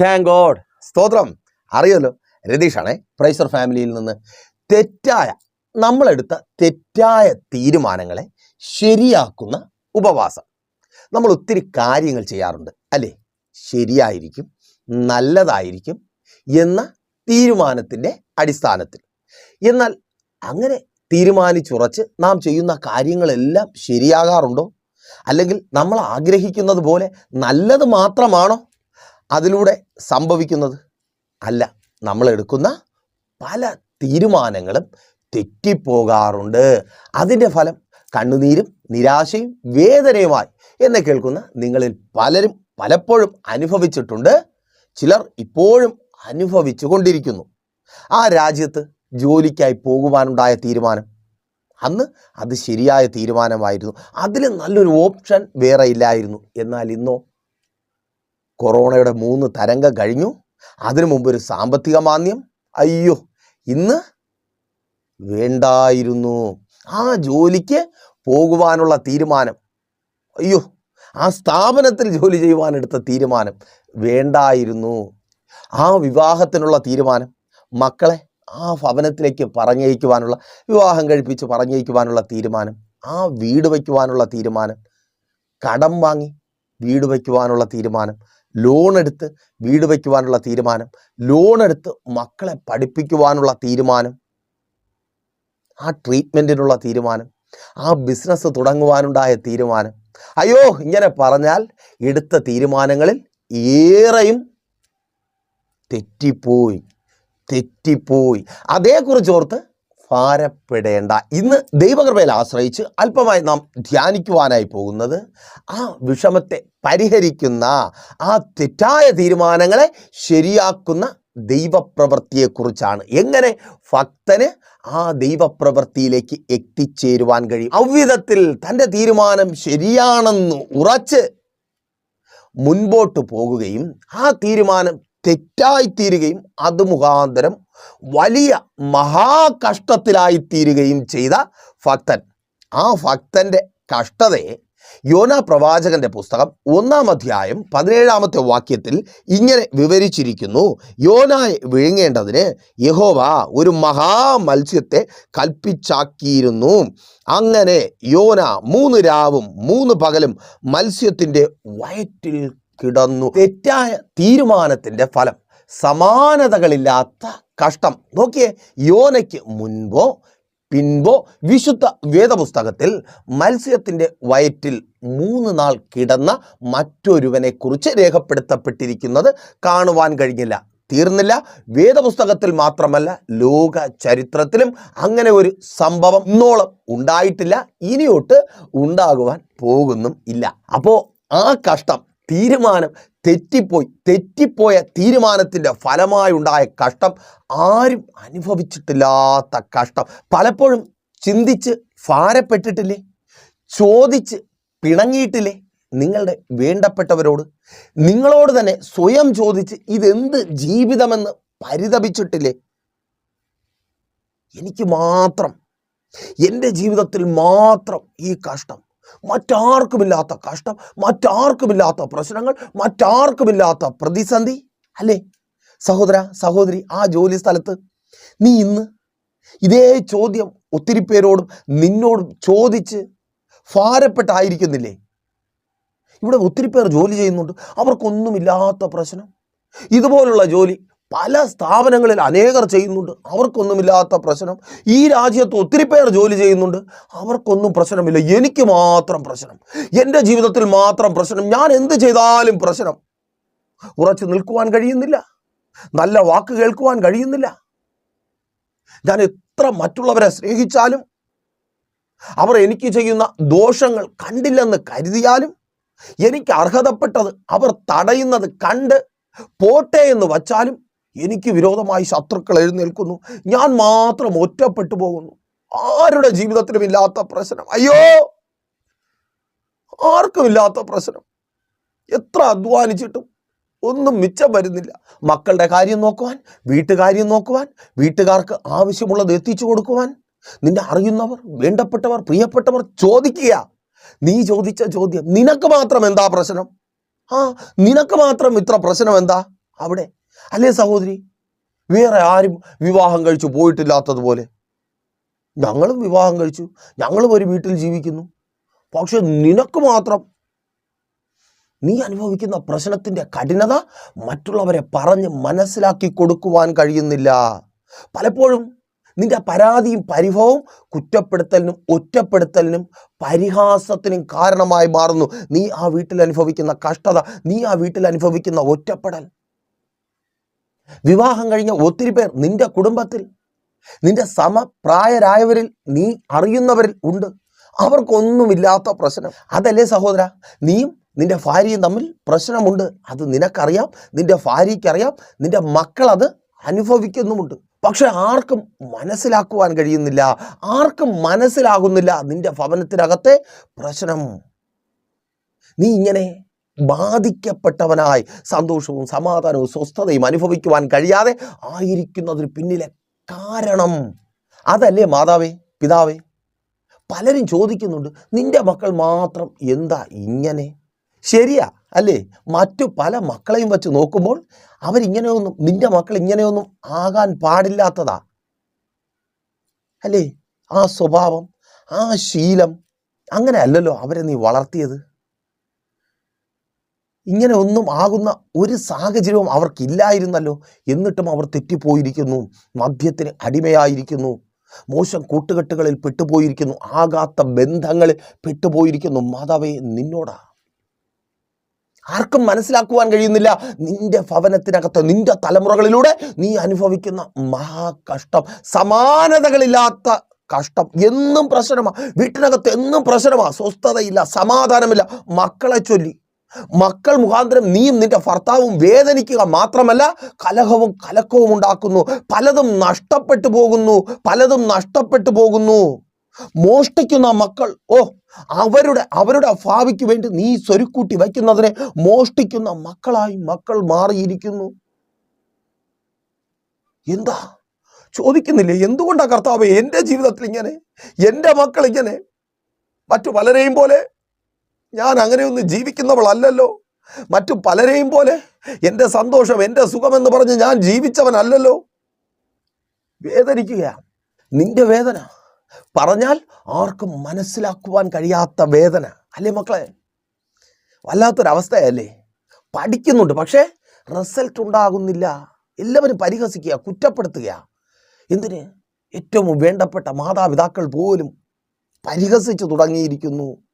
Thank God സ്തോത്രം. അറിയാലോ രതീഷാണേ പ്രൈസർ ഫാമിലിയിൽ നിന്ന് തെറ്റായ നമ്മളെടുത്ത തെറ്റായ തീരുമാനങ്ങളെ ശരിയാക്കുന്ന ഉപവാസം. നമ്മൾ ഒത്തിരി കാര്യങ്ങൾ ചെയ്യാറുണ്ട് അല്ലേ? ശരിയായിരിക്കും നല്ലതായിരിക്കും എന്ന തീരുമാനത്തിന്റെ അടിസ്ഥാനത്തിൽ. എന്നാൽ അങ്ങനെ തീരുമാനിച്ചുറച്ച് നാം ചെയ്യുന്ന കാര്യങ്ങളെല്ലാം ശരിയാകാറുണ്ടോ? അല്ലെങ്കിൽ നമ്മൾ ആഗ്രഹിക്കുന്നത് പോലെ നല്ലത് മാത്രമാണോ? അതിലൂടെ സംഭവിക്കുന്നത് അല്ല. നമ്മൾ എടുക്കുന്ന പല തീരുമാനങ്ങളും തെറ്റിപ്പോകാറുണ്ട്. അതിന്റെ ഫലം കണ്ണുനീരും നിരാശയും വേദനയുമായി എന്ന് കേൾക്കുന്ന നിങ്ങളിൽ പലരും പലപ്പോഴും അനുഭവിച്ചിട്ടുണ്ട്. ചിലർ ഇപ്പോഴും അനുഭവിച്ചു കൊണ്ടിരിക്കുന്നു. ആ രാജ്യത്ത് ജോലിക്കായി പോകുവാനുണ്ടായ തീരുമാനം. അന്ന് അത് ശരിയായ തീരുമാനമായിരുന്നു. അതിൽ നല്ലൊരു ഓപ്ഷൻ വേറെ ഇല്ലായിരുന്നു. എന്നാൽ ഇന്നോ കൊറോണയുടെ മൂന്ന് തരംഗം കഴിഞ്ഞു. അതിനു മുമ്പ് ഒരു സാമ്പത്തിക മാന്ദ്യം. അയ്യോ ഇന്ന് വേണ്ടായിരുന്നു. ആ ജോലിക്ക് പോകുവാനുള്ള തീരുമാനം. അയ്യോ ആ സ്ഥാപനത്തിൽ ജോലി ചെയ്യുവാനെടുത്ത തീരുമാനം. വേണ്ടായിരുന്നു. ആ വിവാഹത്തിനുള്ള തീരുമാനം. മക്കളെ ആ ഭവനത്തിലേക്ക് പറഞ്ഞയക്കുവാനുള്ള വിവാഹം കഴിപ്പിച്ച് പറഞ്ഞയക്കുവാനുള്ള തീരുമാനം. ആ വീട് വയ്ക്കുവാനുള്ള തീരുമാനം. കടം വാങ്ങി വീട് വയ്ക്കുവാനുള്ള തീരുമാനം. ലോൺ എടുത്ത് വീട് വയ്ക്കുവാനുള്ള തീരുമാനം ലോൺ എടുത്ത് മക്കളെ പഠിപ്പിക്കുവാനുള്ള തീരുമാനം ആ ട്രീറ്റ്മെന്റിനുള്ള തീരുമാനം ആ ബിസിനസ് തുടങ്ങുവാനുണ്ടായ തീരുമാനം. അയ്യോ ഇങ്ങനെ പറഞ്ഞാൽ എടുത്ത തീരുമാനങ്ങളിൽ ഏറെയും തെറ്റിപ്പോയി തെറ്റിപ്പോയി. അതേക്കുറിച്ച് ഓർത്ത് ഭാരപ്പെടേണ്ട. ഇന്ന് ദൈവകൃപയിൽ ആശ്രയിച്ച് അല്പമായി നാം ധ്യാനിക്കുവാനായി പോകുന്നത് ആ വിഷമത്തെ പരിഹരിക്കുന്ന ആ തെറ്റായ തീരുമാനങ്ങളെ ശരിയാക്കുന്ന ദൈവപ്രവൃത്തിയെക്കുറിച്ചാണ്. എങ്ങനെ ഭക്തന് ആ ദൈവപ്രവൃത്തിയിലേക്ക് എത്തിച്ചേരുവാൻ കഴിയും? അவ்விധത്തിൽ തന്റെ തീരുമാനം ശരിയാണെന്ന് ഉറച്ച് മുൻപോട്ട് പോകുകയും ആ തീരുമാനം തെറ്റായിത്തീരുകയും അത് മുഖാന്തരം വലിയ മഹാകഷ്ടത്തിലായിത്തീരുകയും ചെയ്ത ഭക്തൻ. ആ ഭക്തന്റെ കഷ്ടതയെ യോന പ്രവാചകന്റെ പുസ്തകം ഒന്നാം അധ്യായം പതിനേഴാമത്തെ വാക്യത്തിൽ ഇങ്ങനെ വിവരിച്ചിരിക്കുന്നു. യോനായെ വിഴുങ്ങേണ്ടതിന് യഹോവ ഒരു മഹാമത്സ്യത്തെ കൽപ്പിച്ചാക്കിയിരുന്നു. അങ്ങനെ യോന മൂന്ന് രാവും മൂന്ന് പകലും മത്സ്യത്തിന്റെ വയറ്റിൽ കിടന്നു. തെറ്റായ തീരുമാനത്തിന്റെ ഫലം സമാനതകളില്ലാത്ത കഷ്ടം. നോക്കിയേ യോനയ്ക്ക് മുൻപോ പിൻപോ വിശുദ്ധ വേദപുസ്തകത്തിൽ മത്സ്യത്തിന്റെ വയറ്റിൽ മൂന്ന് നാൾ കിടന്ന മറ്റൊരുവനെക്കുറിച്ച് രേഖപ്പെടുത്തപ്പെട്ടിരിക്കുന്നത് കാണുവാൻ കഴിഞ്ഞില്ല. തീർന്നില്ല. വേദപുസ്തകത്തിൽ മാത്രമല്ല ലോക ചരിത്രത്തിലും അങ്ങനെ ഒരു സംഭവം ഇന്നോളം ഉണ്ടായിട്ടില്ല. ഇനിയൊട്ട് ഉണ്ടാകുവാൻ പോകുന്നും ഇല്ല. അപ്പോൾ ആ കഷ്ടം തീരുമാനം തെറ്റിപ്പോയി. തെറ്റിപ്പോയ തീരുമാനത്തിന്റെ ഫലമായുണ്ടായ കഷ്ടം ആരും അനുഭവിച്ചിട്ടില്ലാത്ത കഷ്ടം. പലപ്പോഴും ചിന്തിച്ച് ഭാരപ്പെട്ടിട്ടില്ലേ? ചോദിച്ച് പിണങ്ങിയിട്ടില്ലേ? നിങ്ങളുടെ വേണ്ടപ്പെട്ടവരോട്. നിങ്ങളോട് തന്നെ സ്വയം ചോദിച്ച് ഇതെന്ത് ജീവിതമെന്ന് പരിതപിച്ചിട്ടില്ലേ? എനിക്ക് മാത്രം. എന്റെ ജീവിതത്തിൽ മാത്രം ഈ കഷ്ടം മറ്റാർക്കുമില്ലാത്ത കഷ്ടം മറ്റാർക്കുമില്ലാത്ത പ്രശ്നങ്ങൾ മറ്റാർക്കുമില്ലാത്ത പ്രതിസന്ധി അല്ലേ? സഹോദര സഹോദരി ആ ജോലി സ്ഥലത്ത് നീ ഇന്ന് ഇതേ ചോദ്യം ഒത്തിരി പേരോടും നിന്നോടും ചോദിച്ച് ഭാരപ്പെട്ടായിരിക്കുന്നില്ലേ? ഇവിടെ ഒത്തിരി പേർ ജോലി ചെയ്യുന്നുണ്ട്. അവർക്കൊന്നുമില്ലാത്ത പ്രശ്നം. ഇതുപോലുള്ള ജോലി പല സ്ഥാപനങ്ങളിൽ അനേകർ ചെയ്യുന്നുണ്ട്. അവർക്കൊന്നുമില്ലാത്ത പ്രശ്നം. ഈ രാജ്യത്ത് ഒത്തിരി പേർ ജോലി ചെയ്യുന്നുണ്ട്. അവർക്കൊന്നും പ്രശ്നമില്ല. എനിക്ക് മാത്രം പ്രശ്നം. എന്റെ ജീവിതത്തിൽ മാത്രം പ്രശ്നം. ഞാൻ എന്ത് ചെയ്താലും പ്രശ്നം. ഉറച്ചു നിൽക്കുവാൻ കഴിയുന്നില്ല. നല്ല വാക്ക് കേൾക്കുവാൻ കഴിയുന്നില്ല. ഞാൻ എത്ര മറ്റുള്ളവരെ സ്നേഹിച്ചാലും അവർ എനിക്ക് ചെയ്യുന്ന ദോഷങ്ങൾ കണ്ടില്ലെന്ന് കരുതിയാലും എനിക്ക് അർഹതപ്പെട്ടത് അവർ തടയുന്നത് കണ്ട് പോട്ടെ എന്ന് വച്ചാലും എനിക്ക് വിരോധമായി ശത്രുക്കൾ എഴുന്നേൽക്കുന്നു. ഞാൻ മാത്രം ഒറ്റപ്പെട്ടു പോകുന്നു. ആരുടെ ജീവിതത്തിലും ഇല്ലാത്ത പ്രശ്നം? അയ്യോ! ആർക്കും ഇല്ലാത്ത പ്രശ്നം. എത്ര അധ്വാനിച്ചിട്ടും ഒന്നും മിച്ചം വരുന്നില്ല. മക്കളുടെ കാര്യം നോക്കുവാൻ വീട്ടുകാര്യം നോക്കുവാൻ വീട്ടുകാർക്ക് ആവശ്യമുള്ളത് എത്തിച്ചു കൊടുക്കുവാൻ നിന്നെ അറിയുന്നവർ വേണ്ടപ്പെട്ടവർ പ്രിയപ്പെട്ടവർ ചോദിക്കുക. നീ ചോദിച്ച ചോദ്യം നിനക്ക് മാത്രം എന്താ പ്രശ്നം? ആ നിനക്ക് മാത്രം ഇത്ര പ്രശ്നം എന്താ? അവിടെ അല്ലേ സഹോദരി? വേറെ ആരും വിവാഹം കഴിച്ചു പോയിട്ടില്ലാത്തതുപോലെ. ഞങ്ങളും വിവാഹം കഴിച്ചു. ഞങ്ങളും ഒരു വീട്ടിൽ ജീവിക്കുന്നു. പക്ഷെ നിനക്ക് മാത്രം നീ അനുഭവിക്കുന്ന പ്രശ്നത്തിന്റെ കഠിനത മറ്റുള്ളവരെ പറഞ്ഞ് മനസ്സിലാക്കി കൊടുക്കുവാൻ കഴിയുന്നില്ല. പലപ്പോഴും നിന്റെ പരാതിയും പരിഭവവും കുറ്റപ്പെടുത്തലിനും ഒറ്റപ്പെടുത്തലിനും പരിഹാസത്തിനും കാരണമായി മാറുന്നു. നീ ആ വീട്ടിൽ അനുഭവിക്കുന്ന കഷ്ടത നീ ആ വീട്ടിൽ അനുഭവിക്കുന്ന ഒറ്റപ്പെടൽ. വിവാഹം കഴിഞ്ഞ ഒത്തിരി പേർ നിന്റെ കുടുംബത്തിൽ നിന്റെ സമപ്രായരായവരിൽ നീ അറിയുന്നവരിൽ ഉണ്ട്. അവർക്കൊന്നുമില്ലാത്ത പ്രശ്നം. അതല്ലേ സഹോദര നീയും നിന്റെ ഭാര്യയും തമ്മിൽ പ്രശ്നമുണ്ട്. അത് നിനക്കറിയാം നിന്റെ ഭാര്യയ്ക്കറിയാം നിന്റെ മക്കൾ അത് അനുഭവിക്കുന്നുമുണ്ട്. പക്ഷെ ആർക്കും മനസ്സിലാക്കുവാൻ കഴിയുന്നില്ല ആർക്കും മനസ്സിലാകുന്നില്ല നിന്റെ ഭവനത്തിനകത്തെ പ്രശ്നം. നീ ഇങ്ങനെ ബാധിക്കപ്പെട്ടവനായി സന്തോഷവും സമാധാനവും സ്വസ്ഥതയും അനുഭവിക്കുവാൻ കഴിയാതെ ആയിരിക്കുന്നതിന് പിന്നിലെ കാരണം. അതല്ലേ മാതാവേ പിതാവേ? പലരും ചോദിക്കുന്നുണ്ട് നിന്റെ മക്കൾ മാത്രം എന്താ ഇങ്ങനെ? ശരിയാ അല്ലേ? മറ്റു പല മക്കളെയും വെച്ച് നോക്കുമ്പോൾ അവരിങ്ങനെയൊന്നും നിന്റെ മക്കൾ ഇങ്ങനെയൊന്നും ആകാൻ പാടില്ലാത്തതാ. അല്ലേ? ആ സ്വഭാവം ആ ശീലം അങ്ങനെ അല്ലല്ലോ അവരെ നീ വളർത്തിയത്. ഇങ്ങനെ ഒന്നും ആകുന്ന ഒരു സാഹചര്യവും അവർക്കില്ലായിരുന്നല്ലോ. എന്നിട്ടും അവർ തെറ്റിപ്പോയിരിക്കുന്നു. മദ്യത്തിന് അടിമയായിരിക്കുന്നു. മോശം കൂട്ടുകെട്ടുകളിൽ പെട്ടുപോയിരിക്കുന്നു. ആകാത്ത ബന്ധങ്ങളിൽ പെട്ടുപോയിരിക്കുന്നു. മാതാവേ നിന്നോടാ. ആർക്കും മനസ്സിലാക്കുവാൻ കഴിയുന്നില്ല. നിന്റെ ഭവനത്തിനകത്ത് നിന്റെ തലമുറകളിലൂടെ നീ അനുഭവിക്കുന്ന മഹാകഷ്ടം. സമാനതകളില്ലാത്ത കഷ്ടം. എന്നും പ്രശ്നമാണ് വീട്ടിനകത്ത് എന്നും പ്രശ്നമാണ് സ്വസ്ഥതയില്ല. സമാധാനമില്ല. മക്കളെ ചൊല്ലി. മക്കൾ മുഖാന്തരം നീയും നിന്റെ ഭർത്താവും വേദനിക്കുക മാത്രമല്ല കലഹവും കലക്കവും ഉണ്ടാക്കുന്നു. പലതും നഷ്ടപ്പെട്ടു പോകുന്നു. പലതും നഷ്ടപ്പെട്ടു പോകുന്നു. മോഷ്ടിക്കുന്ന മക്കൾ ഓ അവരുടെ അവരുടെ ഭാവിക്ക് വേണ്ടി നീ സ്വരുക്കൂട്ടി വയ്ക്കുന്നതിനെ മോഷ്ടിക്കുന്ന മക്കളായി മക്കൾ മാറിയിരിക്കുന്നു. എന്താ? ചോദിക്കുന്നില്ലേ? എന്തുകൊണ്ടാണ് കർത്താവ് എന്റെ ജീവിതത്തിൽ ഇങ്ങനെ? എന്റെ മക്കൾ ഇങ്ങനെ? മറ്റു പലരെയും പോലെ? ഞാൻ അങ്ങനെയൊന്നും ജീവിക്കുന്നവളല്ലല്ലോ. മറ്റു പലരെയും പോലെ എന്റെ സന്തോഷം എന്റെ സുഖമെന്ന് പറഞ്ഞ് ഞാൻ ജീവിച്ചവനല്ലല്ലോ. വേദനിക്കുകയാണ് നിന്റെ വേദന. പറഞ്ഞാൽ ആർക്കും മനസ്സിലാക്കുവാൻ കഴിയാത്ത വേദന. അല്ലേ മക്കളെ? വല്ലാത്തൊരവസ്ഥയല്ലേ? പഠിക്കുന്നുണ്ട് പക്ഷേ റിസൾട്ട് ഉണ്ടാകുന്നില്ല. എല്ലാവരും പരിഹസിക്കുക കുറ്റപ്പെടുത്തുക. എന്തിന്? ഏറ്റവും വേണ്ടപ്പെട്ട മാതാപിതാക്കൾ പോലും പരിഹസിച്ചു തുടങ്ങിയിരിക്കുന്നു.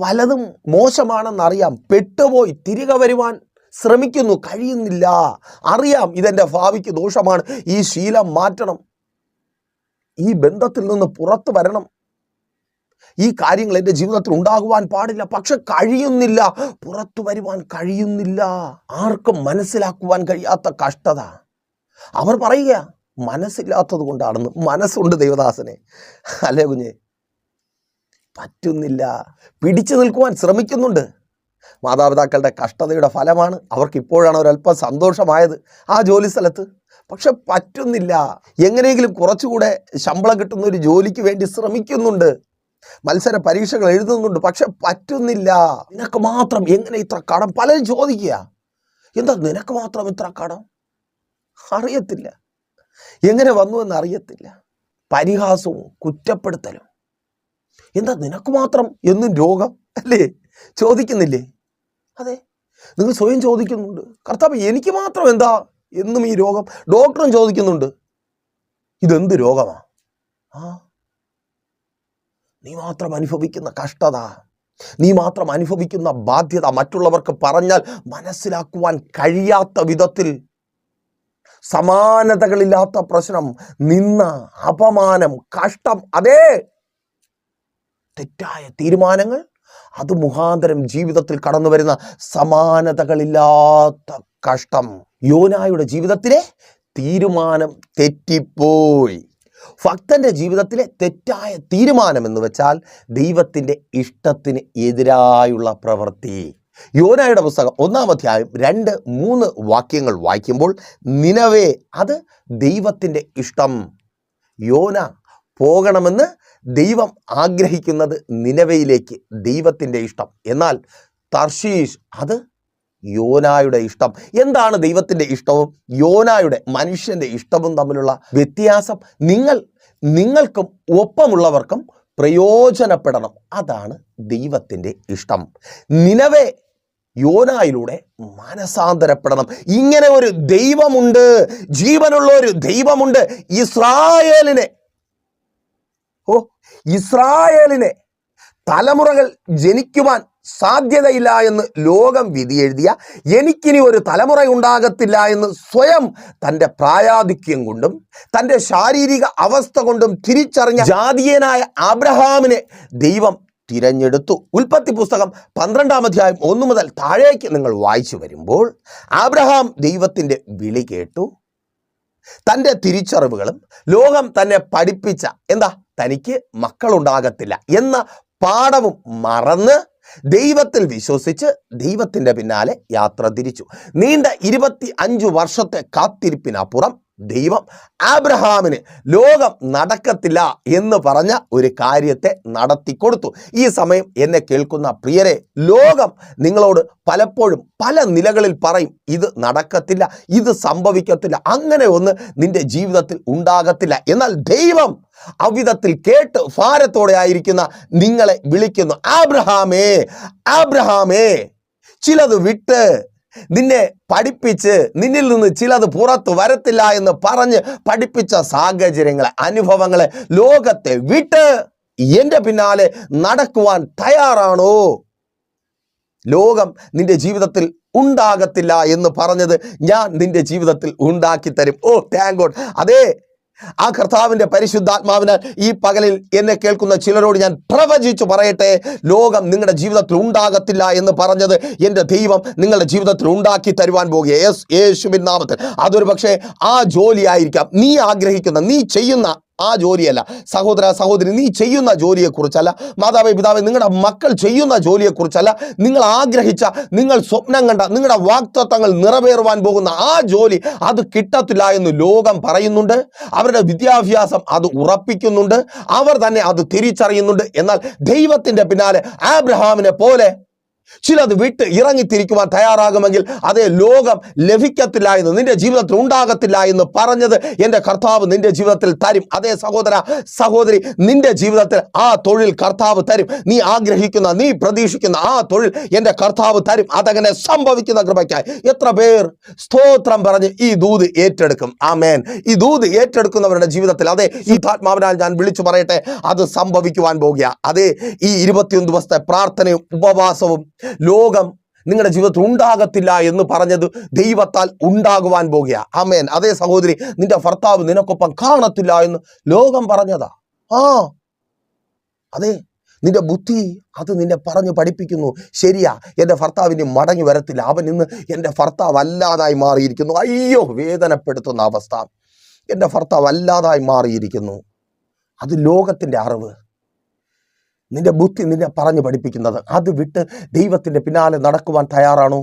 പലതും മോശമാണെന്നറിയാം. പെട്ടുപോയി. തിരികെ വരുവാൻ ശ്രമിക്കുന്നു. കഴിയുന്നില്ല. അറിയാം ഇതെന്റെ ഭാവിക്ക് ദോഷമാണ്. ഈ ശീലം മാറ്റണം. ഈ ബന്ധത്തിൽ നിന്ന് പുറത്തു വരണം. ഈ കാര്യങ്ങൾ എന്റെ ജീവിതത്തിൽ ഉണ്ടാകുവാൻ പാടില്ല. പക്ഷെ കഴിയുന്നില്ല. പുറത്തു വരുവാൻ കഴിയുന്നില്ല. ആർക്കും മനസ്സിലാക്കുവാൻ കഴിയാത്ത കഷ്ടത. അവർ പറയുക മനസ്സില്ലാത്തത് കൊണ്ടാണെന്ന്. മനസ്സുണ്ട് ദൈവദാസനെ. അല്ലേ കുഞ്ഞെ? പറ്റുന്നില്ല. പിടിച്ചു നിൽക്കുവാൻ ശ്രമിക്കുന്നുണ്ട്. മാതാപിതാക്കളുടെ കഷ്ടതയുടെ ഫലമാണ് അവർക്ക് ഇപ്പോഴാണ് ഒരല്പം സന്തോഷമായത് ആ ജോലി സ്ഥലത്ത്. പക്ഷെ പറ്റുന്നില്ല. എങ്ങനെയെങ്കിലും കുറച്ചുകൂടെ ശമ്പളം കിട്ടുന്ന ഒരു ജോലിക്ക് വേണ്ടി ശ്രമിക്കുന്നുണ്ട്. മത്സര പരീക്ഷകൾ എഴുതുന്നുണ്ട് പക്ഷെ പറ്റുന്നില്ല. നിനക്ക് മാത്രം എങ്ങനെ ഇത്ര കടം? പലരും ചോദിക്കുക. എന്താ നിനക്ക് മാത്രം ഇത്ര കടം? അറിയത്തില്ല. എങ്ങനെ വന്നു എന്ന് അറിയത്തില്ല. പരിഹാസവും കുറ്റപ്പെടുത്തലും. എന്താ നിനക്ക് മാത്രം എന്നും രോഗം അല്ലേ? ചോദിക്കുന്നില്ലേ? അതെ. നിങ്ങൾ സ്വയം ചോദിക്കുന്നുണ്ട്. കർത്താവ് എനിക്ക് മാത്രം എന്താ എന്നും ഈ രോഗം? ഡോക്ടറും ചോദിക്കുന്നുണ്ട്. ഇതെന്ത് രോഗമാ? ആ. നീ മാത്രം അനുഭവിക്കുന്ന കഷ്ടത. നീ മാത്രം അനുഭവിക്കുന്ന ബാധ്യത മറ്റുള്ളവർക്ക് പറഞ്ഞാൽ മനസ്സിലാക്കുവാൻ കഴിയാത്ത വിധത്തിൽ സമാനതകളില്ലാത്ത പ്രശ്നം നിന്ന അപമാനം കഷ്ടം അതേ തെറ്റായ തീരുമാനങ്ങൾ അത് മുഖാന്തരം ജീവിതത്തിൽ കടന്നു വരുന്ന സമാനതകളില്ലാത്ത കഷ്ടം. യോനായുടെ ജീവിതത്തിലെ തീരുമാനം തെറ്റിപ്പോയി. ഭക്തന്റെ ജീവിതത്തിലെ തെറ്റായ തീരുമാനം എന്ന് വെച്ചാൽ ദൈവത്തിന്റെ ഇഷ്ടത്തിന് എതിരായുള്ള പ്രവൃത്തി. യോനായുടെ പുസ്തകം ഒന്നാം അധ്യായം രണ്ട് മൂന്ന് വാക്യങ്ങൾ വായിക്കുമ്പോൾ നിലവേ അത് ദൈവത്തിന്റെ ഇഷ്ടം. യോന പോകണമെന്ന് ദൈവം ആഗ്രഹിക്കുന്നത് നിലവയിലേക്ക് ദൈവത്തിന്റെ ഇഷ്ടം. എന്നാൽ തർഷീഷ് അത് യോനായുടെ ഇഷ്ടം. എന്താണ് ദൈവത്തിന്റെ ഇഷ്ടവും? യോനായുടെ മനുഷ്യന്റെ ഇഷ്ടവും തമ്മിലുള്ള വ്യത്യാസം. നിങ്ങൾ നിങ്ങൾക്കും ഒപ്പമുള്ളവർക്കും പ്രയോജനപ്പെടണം. അതാണ് ദൈവത്തിന്റെ ഇഷ്ടം. നിലവേ യോനായിലൂടെ മനസാന്തരപ്പെടണം ഇങ്ങനെ ഒരു ദൈവമുണ്ട്. ജീവനുള്ള ഒരു ദൈവമുണ്ട്. ഇസ്രായേലിനെ ഓ ഇസ്രായേലിനെ തലമുറകൾ ജനിക്കുവാൻ സാധ്യതയില്ല എന്ന് ലോകം വിധി എഴുതിയ എനിക്കിനി ഒരു തലമുറ ഉണ്ടാകത്തില്ല എന്ന് സ്വയം തന്റെ പ്രായാധിക്യം കൊണ്ടും തന്റെ ശാരീരിക അവസ്ഥ കൊണ്ടും തിരിച്ചറിഞ്ഞ ജാതീയനായ അബ്രഹാമിനെ ദൈവം തിരഞ്ഞെടുത്തു. ഉൽപ്പത്തി പുസ്തകം പന്ത്രണ്ടാം അധ്യായം ഒന്ന് മുതൽ താഴേക്ക് നിങ്ങൾ വായിച്ചു വരുമ്പോൾ ആബ്രഹാം ദൈവത്തിന്റെ വിളി കേട്ടു. തന്റെ തിരിച്ചറിവുകളും ലോകം തന്നെ പഠിപ്പിച്ച എന്താ? തനിക്ക് മക്കളുണ്ടാകത്തില്ല എന്ന പാഠവും മറന്ന് ദൈവത്തിൽ വിശ്വസിച്ച് ദൈവത്തിന്റെ പിന്നാലെ യാത്ര തിരിച്ചു. നീണ്ട ഇരുപത്തി അഞ്ചു വർഷത്തെ കാത്തിരിപ്പിനപ്പുറം ദൈവം ആബ്രഹാമിന് ലോകം നടക്കത്തില്ല എന്ന് പറഞ്ഞ ഒരു കാര്യത്തെ നടത്തി കൊടുത്തു. ഈ സമയം എന്നെ കേൾക്കുന്ന പ്രിയരെ ലോകം നിങ്ങളോട് പലപ്പോഴും പല നിലകളിൽ പറയും ഇത് നടക്കത്തില്ല ഇത് സംഭവിക്കത്തില്ല അങ്ങനെ ഒന്ന് നിന്റെ ജീവിതത്തിൽ ഉണ്ടാകത്തില്ല. എന്നാൽ ദൈവം അവിധത്തിൽ കേട്ട് ഭാരത്തോടെ ആയിരിക്കുന്ന നിങ്ങളെ വിളിക്കുന്നു ആബ്രഹാമേ ആബ്രഹാമേ ചിലത് വിട്ട് നിന്നെ പഠിപ്പിച്ച് നിന്നിൽ നിന്ന് ചിലത് പുറത്ത് വരത്തില്ല എന്ന് പറഞ്ഞ് പഠിപ്പിച്ച സാഹചര്യങ്ങളെ അനുഭവങ്ങളെ ലോകത്തെ വിട്ട് എന്റെ പിന്നാലെ നടക്കുവാൻ തയ്യാറാണോ? ലോകം നിന്റെ ജീവിതത്തിൽ ഉണ്ടാകത്തില്ല എന്ന് പറഞ്ഞത് ഞാൻ നിന്റെ ജീവിതത്തിൽ ഉണ്ടാക്കി തരും. ഓ താങ്ക് ഗോഡ് അതേ ആ കർത്താവിന്റെ പരിശുദ്ധാത്മാവിനാൽ ഈ പകലിൽ എന്നെ കേൾക്കുന്ന ചിലരോട് ഞാൻ പ്രവചിച്ചു പറയട്ടെ ലോകം നിങ്ങളുടെ ജീവിതത്തിൽ ഉണ്ടാകത്തില്ല എന്ന് പറഞ്ഞത് എന്റെ ദൈവം നിങ്ങളുടെ ജീവിതത്തിൽ ഉണ്ടാക്കി തരുവാൻ പോകുക. യേശുവിൻ നാമത്തിൽ. അതൊരു പക്ഷേ ആ ജോലിയായിരിക്കാം. നീ ആഗ്രഹിക്കുന്ന നീ ചെയ്യുന്ന ആ ജോലിയല്ല. സഹോദര സഹോദരി നീ ചെയ്യുന്ന ജോലിയെക്കുറിച്ചല്ല. മാതാവേ പിതാവേ നിങ്ങളുടെ മക്കൾ ചെയ്യുന്ന ജോലിയെക്കുറിച്ചല്ല. നിങ്ങൾ ആഗ്രഹിച്ച നിങ്ങൾ സ്വപ്നം കണ്ട നിങ്ങളുടെ വാക്തത്വങ്ങൾ നിറവേറുവാൻ പോകുന്ന ആ ജോലി അത് കിട്ടത്തില്ല എന്ന് ലോകം പറയുന്നുണ്ട്. അവരുടെ വിദ്യാഭ്യാസം അത് ഉറപ്പിക്കുന്നുണ്ട്. അവർ തന്നെ അത് തിരിച്ചറിയുന്നുണ്ട്. എന്നാൽ ദൈവത്തിന്റെ പിന്നാലെ ആബ്രഹാമിനെ പോലെ ചിലത് വിട്ട് ഇറങ്ങിത്തിരിക്കുവാൻ തയ്യാറാകുമെങ്കിൽ അതേ ലോകം ലഭിക്കത്തില്ല എന്ന് നിന്റെ ജീവിതത്തിൽ ഉണ്ടാകത്തില്ല എന്ന് പറഞ്ഞത് എന്റെ കർത്താവ് നിന്റെ ജീവിതത്തിൽ തരും. അതേ സഹോദര സഹോദരി നിന്റെ ജീവിതത്തിൽ ആ തൊഴിൽ കർത്താവ് തരും. നീ ആഗ്രഹിക്കുന്ന നീ പ്രതീക്ഷിക്കുന്ന ആ തൊഴിൽ എന്റെ കർത്താവ് തരും. അതങ്ങനെ സംഭവിക്കുന്ന കൃപയ്ക്കായി. എത്ര പേർ സ്തോത്രം പറഞ്ഞ് ഈ ദൂത് ഏറ്റെടുക്കും. ആ മേൻ ഈ ദൂത് ഏറ്റെടുക്കുന്നവരുടെ ജീവിതത്തിൽ അതെ ഈ ആത്മാവിനാൽ ഞാൻ വിളിച്ചു പറയട്ടെ അത് സംഭവിക്കുവാൻ പോകുക. അതെ ഈ ഇരുപത്തിയൊന്ന് ദിവസത്തെ പ്രാർത്ഥനയും ഉപവാസവും ലോകം നിങ്ങളുടെ ജീവിതത്തിൽ ഉണ്ടാകത്തില്ല എന്ന് പറഞ്ഞത് ദൈവത്താൽ ഉണ്ടാകുവാൻ പോകുക അമേൻ അതേ സഹോദരി നിന്റെ ഭർത്താവ് നിനക്കൊപ്പം കാണത്തില്ല എന്ന് ലോകം പറഞ്ഞതാ. ആ. അതെ നിന്റെ ബുദ്ധി അത് നിന്നെ പറഞ്ഞ് പഠിപ്പിക്കുന്നു. ശരിയാ എന്റെ ഭർത്താവിന് മടങ്ങി വരത്തില്ല. അവൻ ഇന്ന് എന്റെ ഭർത്താവ് അല്ലാതായി മാറിയിരിക്കുന്നു. അയ്യോ വേദനപ്പെടുത്തുന്ന അവസ്ഥ. എന്റെ ഭർത്താവ് അല്ലാതായി മാറിയിരിക്കുന്നു. അത് ലോകത്തിന്റെ അറിവ്. നിന്റെ ബുദ്ധി നിന്നെ പറഞ്ഞു പഠിപ്പിക്കുന്നത്. അത് വിട്ട് ദൈവത്തിന്റെ പിന്നാലെ നടക്കുവാൻ തയ്യാറാണോ?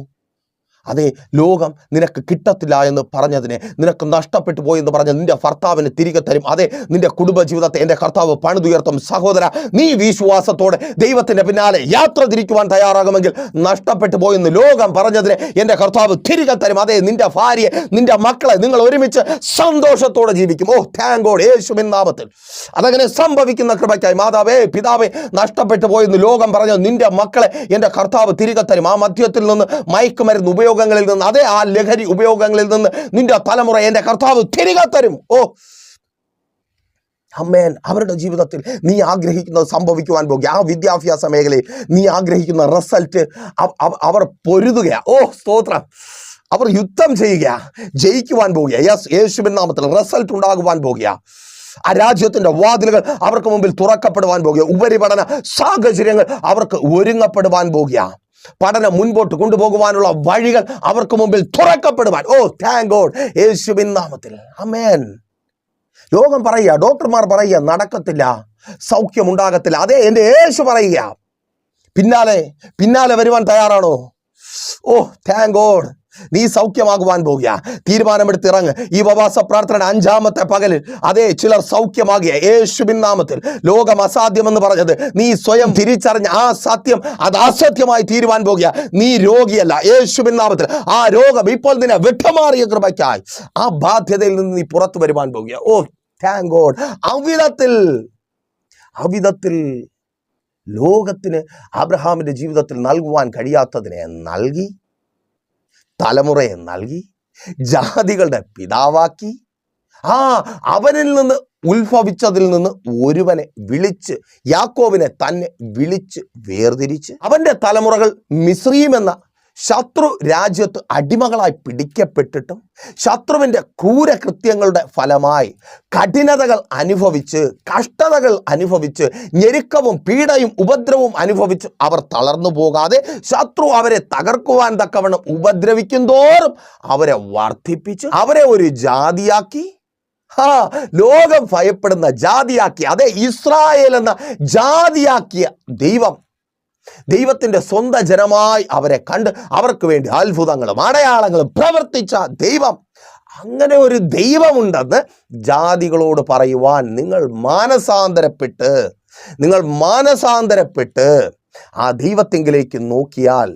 അതെ ലോകം നിനക്ക് കിട്ടത്തില്ല എന്ന് പറഞ്ഞതിനെ നിനക്ക് നഷ്ടപ്പെട്ടു പോയി എന്ന് പറഞ്ഞ നിന്റെ ഭർത്താവിന് തിരികെ തരും. അതെ നിന്റെ കുടുംബജീവിതത്തെ എന്റെ കർത്താവ് പണിതുയർത്തും. സഹോദര നീ വിശ്വാസത്തോടെ ദൈവത്തിന്റെ പിന്നാലെ യാത്ര തിരിക്കുവാൻ തയ്യാറാകുമെങ്കിൽ നഷ്ടപ്പെട്ടു പോയെന്ന് ലോകം പറഞ്ഞതിനെ എന്റെ കർത്താവ് തിരികെ തരും. അതെ നിന്റെ ഭാര്യയെ നിന്റെ മക്കളെ നിങ്ങൾ ഒരുമിച്ച് സന്തോഷത്തോടെ ജീവിക്കും. ഓ താങ്ക് ഗോഡ് നാമത്തിൽ. അതങ്ങനെ സംഭവിക്കുന്ന കൃപയ്ക്കായി മാതാവേ പിതാവേ നഷ്ടപ്പെട്ടു പോയെന്ന് ലോകം പറഞ്ഞു നിന്റെ മക്കളെ എന്റെ കർത്താവ് തിരികെ തരും. ആ മധ്യത്തിൽ നിന്ന് മയക്കുമരുന്ന് ഉപയോഗങ്ങളിൽ നിന്ന് അതേ ആ ലഹരി ഉപയോഗങ്ങളിൽ നിന്ന് നിന്റെ തലമുറ എന്റെ കർത്താവ് തിരികെ തരും. ഓ. അമ്മേൻ അവരുടെ ജീവിതത്തിൽ നീ ആഗ്രഹിക്കുന്നത് സംഭവിക്കുവാൻ പോകുക. ആ വിദ്യാഭ്യാസ മേഖലയിൽ നീ ആഗ്രഹിക്കുന്ന റിസൾട്ട് അവർ പൊരുതുകയാ. ഓ സ്തോത്രം. അവർ യുദ്ധം ചെയ്യുക ജയിക്കുവാൻ പോകുക യെസ് യേശുവിൻ നാമത്തിൽ റിസൾട്ട് ഉണ്ടാകുവാൻ പോകുക ആ രാജ്യത്തിന്റെ വാതിലുകൾ അവർക്ക് മുമ്പിൽ തുറക്കപ്പെടുവാൻ പോകുക ഉപരിപഠന സാഹചര്യങ്ങൾ അവർക്ക് ഒരുങ്ങപ്പെടുവാൻ പോകുക പഠനം മുൻപോട്ട് കൊണ്ടുപോകുവാനുള്ള വഴികൾ അവർക്ക് മുമ്പിൽ തുറക്കപ്പെടുവാൻ. ഓ താങ്ക് ഗോഡ് യേശുവിൻ നാമത്തിൽ. അമേൻ ലോകം പറയുക ഡോക്ടർമാർ പറയുക നടക്കത്തില്ല. സൗഖ്യമുണ്ടാകത്തില്ല അതെ എന്റെ യേശു പറയുക. പിന്നാലെ പിന്നാലെ വരുവാൻ തയ്യാറാണോ? ഓ താങ്ക് ഗോഡ് നീ സൗഖ്യമാകുവാൻ പോകുക. തീരുമാനമെടുത്തിറങ്ങ്. ഈ ഉപവാസ പ്രാർത്ഥന അഞ്ചാമത്തെ പകലിൽ അതേ ചിലർ സൗഖ്യമാകിയ യേശുബിൻ നാമത്തിൽ ലോകം അസാധ്യമെന്ന് പറഞ്ഞത് നീ സ്വയം തിരിച്ചറിഞ്ഞ ആ സത്യം അത് അസത്യമായി തീരുവാൻ പോകുക. നീ രോഗിയല്ല. യേശുബിൻ നാമത്തിൽ ആ രോഗം ഇപ്പോൾ നിന്നെ വിട്ടമാറിയ കൃപയ്ക്കായി. ആ ബാധ്യതയിൽ നിന്ന് നീ പുറത്തു വരുവാൻ പോകുക. ഓ താങ്ക് ഗോഡ് അവിധത്തിൽ അവിധത്തിൽ ലോകത്തിന് അബ്രഹാമിന്റെ ജീവിതത്തിൽ നൽകുവാൻ കഴിയാത്തതിനെ നൽകി തലമുറയെ നൽകി ജാതികളുടെ പിതാവാക്കി. ആ അവനിൽ നിന്ന് ഉത്ഭവിച്ചതിൽ നിന്ന് ഒരുവനെ വിളിച്ച് യാക്കോവിനെ തന്നെ വിളിച്ച് വേർതിരിച്ച് അവന്റെ തലമുറകൾ മിശ്രീം എന്ന ശത്രു രാജ്യത്ത് അടിമകളായി പിടിക്കപ്പെട്ടിട്ടും ശത്രുവിന്റെ ക്രൂരകൃത്യങ്ങളുടെ ഫലമായി കഠിനതകൾ അനുഭവിച്ച് കഷ്ടതകൾ അനുഭവിച്ച് ഞെരുക്കവും പീഡയും ഉപദ്രവവും അനുഭവിച്ച് അവർ തളർന്നു പോകാതെ ശത്രു അവരെ തകർക്കുവാൻ തക്കവണ്ണം ഉപദ്രവിക്കും തോറും അവരെ വർദ്ധിപ്പിച്ച് അവരെ ഒരു ജാതിയാക്കി ഹാ ലോകം ഭയപ്പെടുന്ന ജാതിയാക്കി അതെ ഇസ്രായേൽ എന്ന ജാതിയാക്കിയ ദൈവം ദൈവത്തിന്റെ സ്വന്തം ജനമായി അവരെ കണ്ട് അവർക്ക് വേണ്ടി അത്ഭുതങ്ങളും അടയാളങ്ങളും പ്രവർത്തിച്ച ദൈവം. അങ്ങനെ ഒരു ദൈവമുണ്ടെന്ന് ജാതികളോട് പറയുവാൻ നിങ്ങൾ മാനസാന്തരപ്പെട്ട് നിങ്ങൾ മാനസാന്തരപ്പെട്ട് ആ ദൈവത്തെങ്കിലേക്ക് നോക്കിയാൽ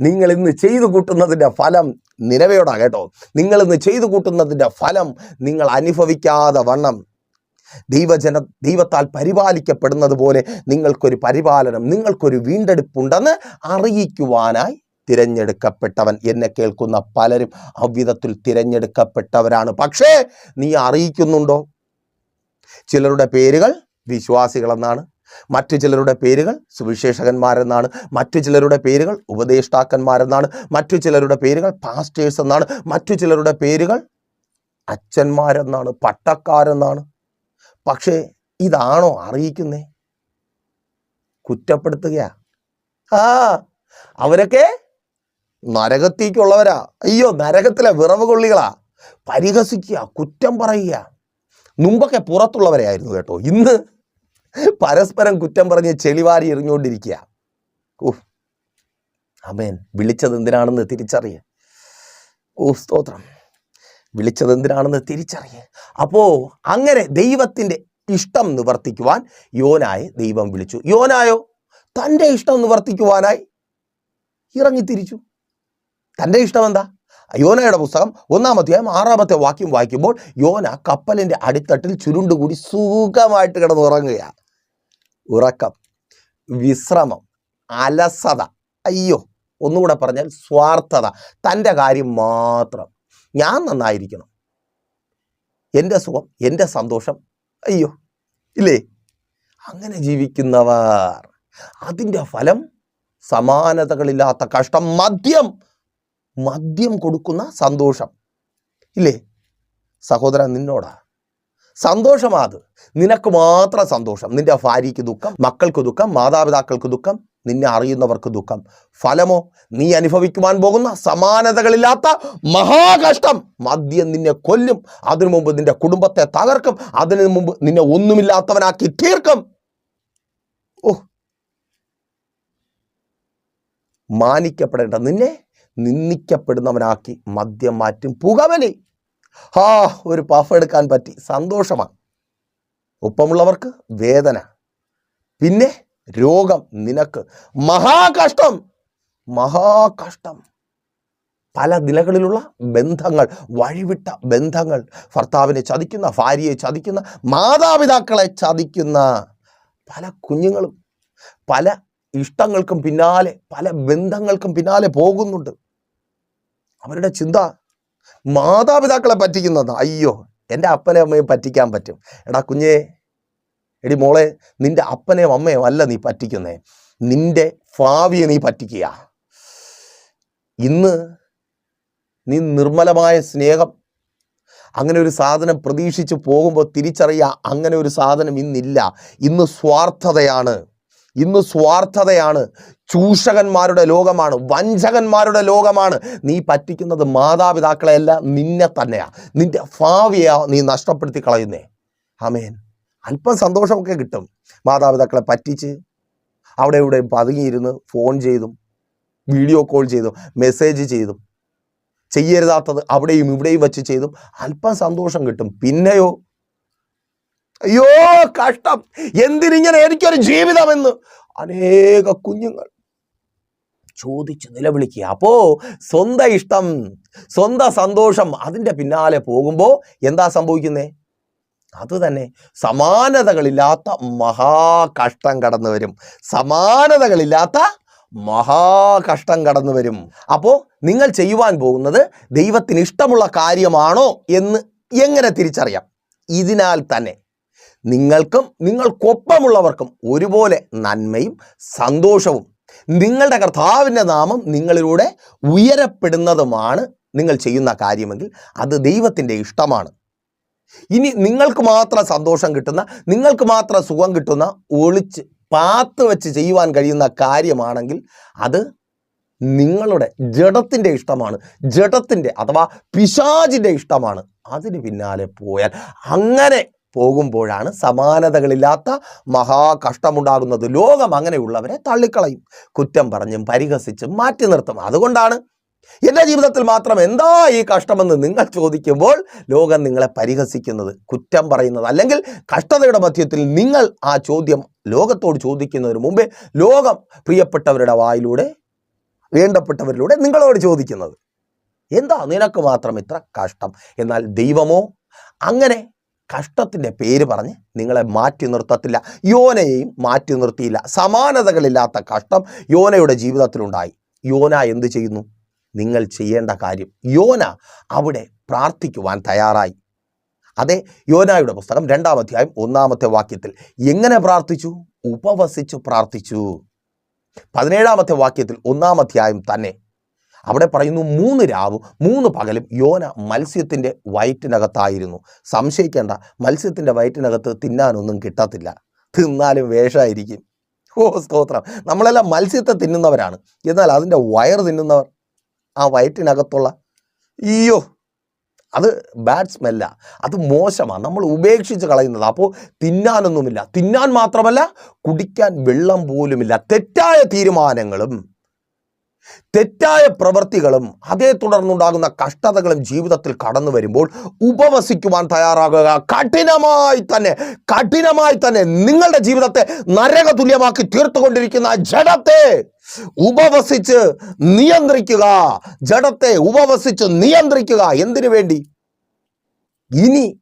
നിങ്ങൾ ഇന്ന് ചെയ്തു കൂട്ടുന്നതിന്റെ ഫലം നിലവയോടാ കേട്ടോ. നിങ്ങൾ ഇന്ന് ചെയ്തു കൂട്ടുന്നതിന്റെ ഫലം നിങ്ങൾ അനുഭവിക്കാതെ വണ്ണം ദൈവജന ദൈവത്താൽ പരിപാലിക്കപ്പെടുന്നത് പോലെ നിങ്ങൾക്കൊരു പരിപാലനം നിങ്ങൾക്കൊരു വീണ്ടെടുപ്പുണ്ടെന്ന് അറിയിക്കുവാനായി തിരഞ്ഞെടുക്കപ്പെട്ടവൻ. എന്നെ കേൾക്കുന്ന പലരും അവിധത്തിൽ തിരഞ്ഞെടുക്കപ്പെട്ടവരാണ്. പക്ഷേ നീ അറിയിക്കുന്നുണ്ടോ? ചിലരുടെ പേരുകൾ വിശ്വാസികളെന്നാണ് മറ്റു ചിലരുടെ പേരുകൾ സുവിശേഷകന്മാരെന്നാണ് മറ്റു ചിലരുടെ പേരുകൾ ഉപദേഷ്ടാക്കന്മാരെന്നാണ് മറ്റു ചിലരുടെ പേരുകൾ പാസ്റ്റേഴ്സ് എന്നാണ് മറ്റു ചിലരുടെ പേരുകൾ അച്ഛന്മാരെന്നാണ് പട്ടക്കാരെന്നാണ്. പക്ഷേ ഇതാണോ അറിയിക്കുന്നേ? കുറ്റപ്പെടുത്തുകയാ. ആ അവരൊക്കെ നരകത്തേക്കുള്ളവരാ. അയ്യോ നരകത്തിലെ വിറവുകൊള്ളികളാ. പരിഹസിക്കുക കുറ്റം പറയുക. മുമ്പൊക്കെ പുറത്തുള്ളവരായിരുന്നു കേട്ടോ. ഇന്ന് പരസ്പരം കുറ്റം പറഞ്ഞ് ചെളിവാരി എറിഞ്ഞുകൊണ്ടിരിക്കുക. ഓ അമേൻ. വിളിച്ചത് എന്തിനാണെന്ന് തിരിച്ചറിയ. ഓ സ്തോത്രം. വിളിച്ചത് എന്തിനാണെന്ന് തിരിച്ചറിയേ. അപ്പോ അങ്ങനെ ദൈവത്തിന്റെ ഇഷ്ടം നിവർത്തിക്കുവാൻ യോനായെ ദൈവം വിളിച്ചു. യോനായോ തന്റെ ഇഷ്ടം നിവർത്തിക്കുവാനായി ഇറങ്ങി ഇറങ്ങിത്തിരിച്ചു. തന്റെ ഇഷ്ടം എന്താ? യോനയുടെ പുസ്തകം അധ്യായം ആറാമത്തെ വാക്യം വായിക്കുമ്പോൾ യോന കപ്പലിന്റെ അടിത്തട്ടിൽ ചുരുണ്ടുകൂടി സുഖമായിട്ട് കിടന്ന് ഉറങ്ങുകയാണ് ഉറക്കം വിശ്രമം അലസത. അയ്യോ ഒന്നുകൂടെ പറഞ്ഞാൽ സ്വാർത്ഥത. തന്റെ കാര്യം മാത്രം. ഞാൻ നന്നായിരിക്കണം. എന്റെ സുഖം എന്റെ സന്തോഷം അയ്യോ ഇല്ലേ? അങ്ങനെ ജീവിക്കുന്നവർ അതിന്റെ ഫലം സമാനതകളില്ലാത്ത കഷ്ടം മദ്യം മദ്യം കൊടുക്കുന്ന സന്തോഷം. ഇല്ലേ? സഹോദരൻ നിന്നോടാ. സന്തോഷമാത്. നിനക്ക് മാത്രം സന്തോഷം. നിന്റെ ഭാര്യയ്ക്ക് ദുഃഖം മക്കൾക്ക് ദുഃഖം മാതാപിതാക്കൾക്ക് ദുഃഖം നിന്നെ അറിയുന്നവർക്ക് ദുഃഖം. ഫലമോ? നീ അനുഭവിക്കുവാൻ പോകുന്ന സമാനതകളില്ലാത്ത മഹാകഷ്ടം. മദ്യം നിന്നെ കൊല്ലും അതിനു മുമ്പ് നിന്റെ കുടുംബത്തെ തകർക്കും അതിനു മുമ്പ് നിന്നെ ഒന്നുമില്ലാത്തവനാക്കി തീർക്കും. ഓ. മാനിക്കപ്പെടേണ്ട. നിന്നെ നിന്ദിക്കപ്പെടുന്നവനാക്കി മദ്യം മാറ്റും പുകവലി. ഹാ ഒരു പഫ് എടുക്കാൻ പറ്റി. സന്തോഷമാണ്. ഒപ്പമുള്ളവർക്ക് വേദന. പിന്നെ രോഗം നിനക്ക്. മഹാകഷ്ടം. മഹാകഷ്ടം. പല നിലകളിലുള്ള ബന്ധങ്ങൾ വഴിവിട്ട ബന്ധങ്ങൾ. ഭർത്താവിനെ ചതിക്കുന്ന ഭാര്യയെ ചതിക്കുന്ന മാതാപിതാക്കളെ ചതിക്കുന്ന പല കുഞ്ഞുങ്ങളും പല ഇഷ്ടങ്ങൾക്കും പിന്നാലെ പല ബന്ധങ്ങൾക്കും പിന്നാലെ പോകുന്നുണ്ട്. അവരുടെ ചിന്ത മാതാപിതാക്കളെ പറ്റിക്കുന്നത്. അയ്യോ എന്റെ അപ്പനെ അമ്മയും പറ്റിക്കാൻ പറ്റും. എടാ കുഞ്ഞേ എടി മോളെ നിന്റെ അപ്പനെയും അമ്മയും അല്ല നീ പറ്റിക്കുന്നേ. നിന്റെ ഭാവിയെ നീ പറ്റിക്കുക. ഇന്ന് നീ നിർമ്മലമായ സ്നേഹം അങ്ങനെ ഒരു സാധനം പ്രതീക്ഷിച്ച് പോകുമ്പോൾ തിരിച്ചറിയുക അങ്ങനെ ഒരു സാധനം ഇന്നില്ല. ഇന്ന് സ്വാർത്ഥതയാണ്. ഇന്ന് സ്വാർത്ഥതയാണ്. ചൂഷകന്മാരുടെ ലോകമാണ് വഞ്ചകന്മാരുടെ ലോകമാണ്. നീ പറ്റിക്കുന്നത് മാതാപിതാക്കളെയല്ല നിന്നെ തന്നെയാ. നിന്റെ ഭാവിയാ നീ നഷ്ടപ്പെടുത്തി കളയുന്നേ ആമേൻ. അല്പം സന്തോഷമൊക്കെ കിട്ടും. മാതാപിതാക്കളെ പറ്റിച്ച് അവിടെ ഇവിടെ പതുങ്ങിയിരുന്ന് ഫോൺ ചെയ്തും വീഡിയോ കോൾ ചെയ്തും മെസ്സേജ് ചെയ്തും ചെയ്യരുതാത്തത് അവിടെയും ഇവിടെയും വെച്ച് ചെയ്തും അല്പം സന്തോഷം കിട്ടും. പിന്നെയോ അയ്യോ കഷ്ടം. എന്തിനിങ്ങനെ എനിക്കൊരു ജീവിതമെന്ന് അനേക കുഞ്ഞുങ്ങൾ ചോദിച്ച് നിലവിളിക്കുക. അപ്പോ സ്വന്തം ഇഷ്ടം സ്വന്തം സന്തോഷം അതിന്റെ പിന്നാലെ പോകുമ്പോൾ എന്താ സംഭവിക്കുന്നേ? അത് തന്നെ. സമാനതകളില്ലാത്ത മഹാകഷ്ടം കടന്നു വരും. സമാനതകളില്ലാത്ത മഹാകഷ്ടം കടന്നു വരും. അപ്പോൾ നിങ്ങൾ ചെയ്യുവാൻ പോകുന്നത് ദൈവത്തിന് ഇഷ്ടമുള്ള കാര്യമാണോ എന്ന് എങ്ങനെ തിരിച്ചറിയാം? ഇതിനാൽ തന്നെ നിങ്ങൾക്കും നിങ്ങൾക്കൊപ്പമുള്ളവർക്കും ഒരുപോലെ നന്മയും സന്തോഷവും നിങ്ങളുടെ കർത്താവിന്റെ നാമം നിങ്ങളിലൂടെ ഉയരപ്പെടുന്നതുമാണ് നിങ്ങൾ ചെയ്യുന്ന കാര്യമെങ്കിൽ അത് ദൈവത്തിന്റെ ഇഷ്ടമാണ്. ഇനി നിങ്ങൾക്ക് മാത്രം സന്തോഷം കിട്ടുന്ന നിങ്ങൾക്ക് മാത്രം സുഖം കിട്ടുന്ന ഒളിച്ച് പാത്ത് വെച്ച് ചെയ്യുവാൻ കഴിയുന്ന കാര്യമാണെങ്കിൽ അത് നിങ്ങളുടെ ജഡത്തിന്റെ ഇഷ്ടമാണ്. ജഡത്തിന്റെ അഥവാ പിശാചിന്റെ ഇഷ്ടമാണ്. അതിന് പിന്നാലെ പോയാൽ അങ്ങനെ പോകുമ്പോഴാണ് സമാനതകളില്ലാത്ത മഹാകഷ്ടമുണ്ടാകുന്നത്. ലോകം അങ്ങനെയുള്ളവരെ തള്ളിക്കളയും. കുറ്റം പറഞ്ഞും പരിഹസിച്ചും മാറ്റി നിർത്തും. അതുകൊണ്ടാണ് എന്റെ ജീവിതത്തിൽ മാത്രം എന്താ ഈ കഷ്ടമെന്ന് നിങ്ങൾ ചോദിക്കുമ്പോൾ ലോകം നിങ്ങളെ പരിഹസിക്കുന്നത് കുറ്റം പറയുന്നത് അല്ലെങ്കിൽ കഷ്ടതയുടെ മധ്യത്തിൽ നിങ്ങൾ ആ ചോദ്യം ലോകത്തോട് ചോദിക്കുന്നതിന് മുമ്പേ ലോകം പ്രിയപ്പെട്ടവരുടെ വായിലൂടെ വേണ്ടപ്പെട്ടവരിലൂടെ നിങ്ങളോട് ചോദിക്കുന്നത്. എന്താ നിനക്ക് മാത്രം ഇത്ര കഷ്ടം? എന്നാൽ ദൈവമോ? അങ്ങനെ കഷ്ടത്തിന്റെ പേര് പറഞ്ഞ് നിങ്ങളെ മാറ്റി നിർത്തത്തില്ല. യോനയെയും മാറ്റി നിർത്തിയില്ല. സമാനതകളില്ലാത്ത കഷ്ടം യോനയുടെ ജീവിതത്തിലുണ്ടായി. യോന എന്ത് ചെയ്യുന്നു? നിങ്ങൾ ചെയ്യേണ്ട കാര്യം. യോന അവിടെ പ്രാർത്ഥിക്കുവാൻ തയ്യാറായി. അതെ യോനായുടെ പുസ്തകം രണ്ടാം അധ്യായം ഒന്നാമത്തെ വാക്യത്തിൽ എങ്ങനെ പ്രാർത്ഥിച്ചു? ഉപവസിച്ചു പ്രാർത്ഥിച്ചു. പതിനേഴാമത്തെ വാക്യത്തിൽ ഒന്നാം അധ്യായം തന്നെ അവിടെ പറയുന്നു മൂന്ന് രാവും മൂന്ന് പകലും യോന മത്സ്യത്തിന്റെ വയറ്റിനകത്തായിരുന്നു. സംശയിക്കേണ്ട മത്സ്യത്തിന്റെ വയറ്റിനകത്ത് തിന്നാനൊന്നും കിട്ടത്തില്ല. തിന്നാലും വേഷമായിരിക്കും ഓ സ്തോത്രം. നമ്മളെല്ലാം മത്സ്യത്തെ തിന്നുന്നവരാണ്. എന്നാൽ അതിന്റെ വയറ് തിന്നുന്നവർ ആ വയറ്റിനകത്തുള്ള അയ്യോ അത് ബാഡ് സ്മെല്ല അത് മോശമാണ്. നമ്മൾ ഉപേക്ഷിച്ച് കളയുന്നത്. അപ്പോൾ തിന്നാനൊന്നുമില്ല. തിന്നാൻ മാത്രമല്ല കുടിക്കാൻ വെള്ളം പോലുമില്ല. തെറ്റായ തീരുമാനങ്ങളും തെറ്റായ പ്രവൃത്തികളും അതേ തുടർന്നുണ്ടാകുന്ന കഷ്ടതകളും ജീവിതത്തിൽ കടന്നു വരുമ്പോൾ ഉപവസിക്കുവാൻ തയ്യാറാകുക. കഠിനമായി തന്നെ കഠിനമായി തന്നെ നിങ്ങളുടെ ജീവിതത്തെ നരകതുല്യമാക്കി തീർത്തുകൊണ്ടിരിക്കുന്ന ജഡത്തെ ഉപവസിച്ച് നിയന്ത്രിക്കുക. ജഡത്തെ ഉപവസിച്ച് നിയന്ത്രിക്കുക. എന്തിനു വേണ്ടി? ഇനി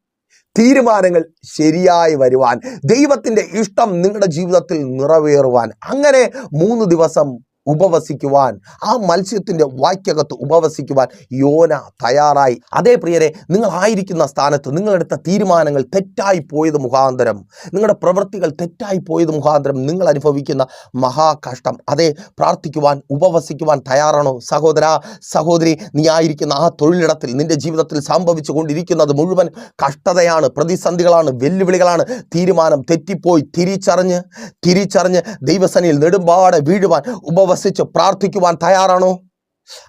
തീരുമാനങ്ങൾ ശരിയായി വരുവാൻ ദൈവത്തിന്റെ ഇഷ്ടം നിങ്ങളുടെ ജീവിതത്തിൽ നിറവേറുവാൻ. അങ്ങനെ മൂന്ന് ദിവസം ഉപവസിക്കുവാൻ ആ മത്സ്യത്തിന്റെ വാക്യകത്ത് ഉപവസിക്കുവാൻ യോന തയ്യാറായി. അതേ പ്രിയരെ നിങ്ങളായിരിക്കുന്ന സ്ഥാനത്ത് നിങ്ങളെടുത്ത തീരുമാനങ്ങൾ തെറ്റായി പോയത് മുഖാന്തരം നിങ്ങളുടെ പ്രവൃത്തികൾ തെറ്റായി പോയത് മുഖാന്തരം നിങ്ങൾ അനുഭവിക്കുന്ന മഹാകഷ്ടം. അതേ പ്രാർത്ഥിക്കുവാൻ ഉപവസിക്കുവാൻ തയ്യാറാണോ? സഹോദര സഹോദരി നീ ആയിരിക്കുന്ന ആ തൊഴിലിടത്തിൽ നിന്റെ ജീവിതത്തിൽ സംഭവിച്ചു കൊണ്ടിരിക്കുന്നത് മുഴുവൻ കഷ്ടതയാണ് പ്രതിസന്ധികളാണ് വെല്ലുവിളികളാണ്. തീരുമാനം തെറ്റിപ്പോയി. തിരിച്ചറിഞ്ഞ് തിരിച്ചറിഞ്ഞ് ദൈവസനയിൽ നെടുമ്പാടെ വീഴുവാൻ ഉപവസിച്ച് പ്രാർത്ഥിക്കുവാൻ തയ്യാറാണോ?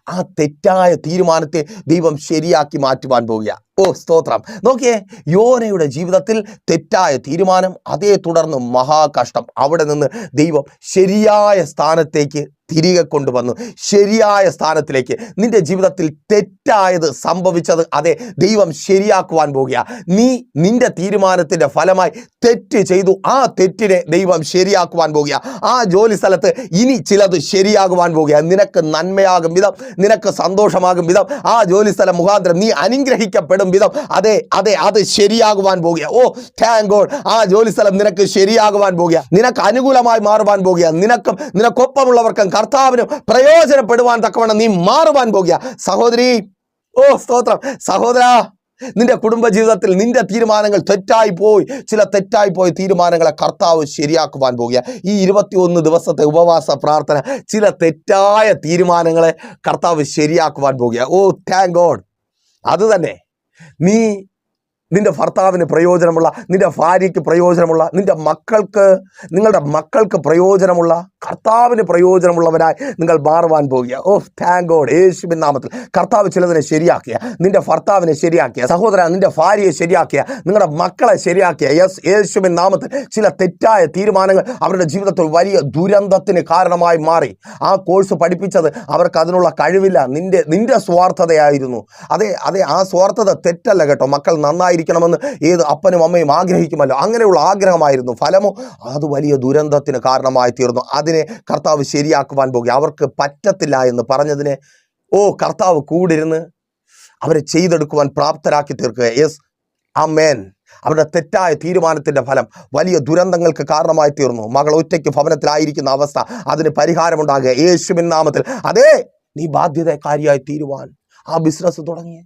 ആ തെറ്റായ തീരുമാനത്തെ ദൈവം ശരിയാക്കി മാറ്റുവാൻ പോവുക ഓ സ്തോത്രം. നോക്കിയേ യോനയുടെ ജീവിതത്തിൽ തെറ്റായ തീരുമാനം അതേ തുടർന്ന് മഹാകഷ്ടം. അവിടെ നിന്ന് ദൈവം ശരിയായ സ്ഥാനത്തേക്ക് തിരികെ കൊണ്ടുവന്നു. ശരിയായ സ്ഥാനത്തിലേക്ക്. നിന്റെ ജീവിതത്തിൽ തെറ്റായത് സംഭവിച്ചത് അതെ ദൈവം ശരിയാക്കുവാൻ പോകുക. നീ നിന്റെ തീരുമാനത്തിന്റെ ഫലമായി തെറ്റ് ചെയ്തു. ആ തെറ്റിനെ ദൈവം ശരിയാക്കുവാൻ പോകുക. ആ ജോലി സ്ഥലത്ത് ഇനി ചിലത് ശരിയാകുവാൻ പോകുക. നിനക്ക് നന്മയാകും വിധം നിനക്ക് സന്തോഷമാകും വിധം ആ ജോലി സ്ഥലം മുഖാന്തരം നീ അനുഗ്രഹിക്കപ്പെടും വിധം അതെ അതെ അത് ശരിയാകുവാൻ പോകുക. ഓ താങ്ക് ഗോഡ് ആ ജോലി സ്ഥലം നിനക്ക് ശരിയാകുവാൻ പോകുക. നിനക്ക് അനുകൂലമായി മാറുവാൻ പോകുക. നിനക്കും നിനക്കൊപ്പമുള്ളവർക്കും കർത്താവിനും പ്രയോജനപ്പെടുവാൻ തക്കവണ്ണം നീ മാറുവാൻ പോകുക. സഹോദരി ഓ സ്തോത്രം. സഹോദര നിന്റെ കുടുംബ ജീവിതത്തിൽ നിന്റെ തീരുമാനങ്ങൾ തെറ്റായി പോയി. ചില തെറ്റായി പോയ തീരുമാനങ്ങളെ കർത്താവ് ശരിയാക്കുവാൻ പോകുക. ഈ ഇരുപത്തിയൊന്ന് ദിവസത്തെ ഉപവാസ പ്രാർത്ഥന ചില തെറ്റായ തീരുമാനങ്ങളെ കർത്താവ് ശരിയാക്കുവാൻ പോകുക. ഓ താങ്ക് ഗോഡ് അത് തന്നെ. നീ നിന്റെ ഭർത്താവിന് പ്രയോജനമുള്ള നിന്റെ ഭാര്യയ്ക്ക് പ്രയോജനമുള്ള നിന്റെ മക്കൾക്ക് നിങ്ങളുടെ മക്കൾക്ക് പ്രയോജനമുള്ള കർത്താവിന് പ്രയോജനമുള്ളവരായി നിങ്ങൾ മാറുവാൻ പോകുക. ഓ താങ്ക് ഗോഡ് യേശുവിൻ നാമത്തിൽ. കർത്താവ് ചിലതിനെ ശരിയാക്കിയ നിന്റെ ഭർത്താവിനെ ശരിയാക്കിയ സഹോദര നിന്റെ ഭാര്യയെ ശരിയാക്കിയ നിങ്ങളുടെ മക്കളെ ശരിയാക്കിയ. യെസ് യേശുവിൻ നാമത്തിൽ ചില തെറ്റായ തീരുമാനങ്ങൾ അവരുടെ ജീവിതത്തിൽ വലിയ ദുരന്തത്തിന് കാരണമായി മാറി. ആ കോഴ്സ് പഠിപ്പിച്ചത് അവർക്ക് അതിനുള്ള കഴിവില്ല. നിന്റെ നിന്റെ സ്വാർത്ഥതയായിരുന്നു. അതെ അതെ ആ സ്വാർത്ഥത തെറ്റല്ല കേട്ടോ. മക്കൾ നന്നായിരിക്കണമെന്ന് ഏത് അപ്പനും അമ്മയും ആഗ്രഹിക്കുമല്ലോ. അങ്ങനെയുള്ള ആഗ്രഹമായിരുന്നു ഫലമോ അത് വലിയ ദുരന്തത്തിന് കാരണമായി തീർന്നു. അതിനെ കർത്താവ് ശരിയാക്കുവാൻ പോകുക അവർക്ക് പറ്റത്തില്ല എന്ന് പറഞ്ഞതിനെ ഓ കർത്താവ് കൂടിരുന്ന് അവരെ ചെയ്തെടുക്കുവാൻ പ്രാപ്തരാക്കി തീർക്കുക യെസ് ആ മേൻ അവരുടെ തെറ്റായ തീരുമാനത്തിന്റെ ഫലം വലിയ ദുരന്തങ്ങൾക്ക് കാരണമായി തീർന്നു. മകൾ ഒറ്റയ്ക്ക് ഭവനത്തിലായിരിക്കുന്ന അവസ്ഥ അതിന് പരിഹാരമുണ്ടാകുക. യേശുവിൻ നാമത്തിൽ. അതേ നീ ബാധ്യതക്കാരിയായി തീരുവാൻ ആ ബിസിനസ് തുടങ്ങിയേ.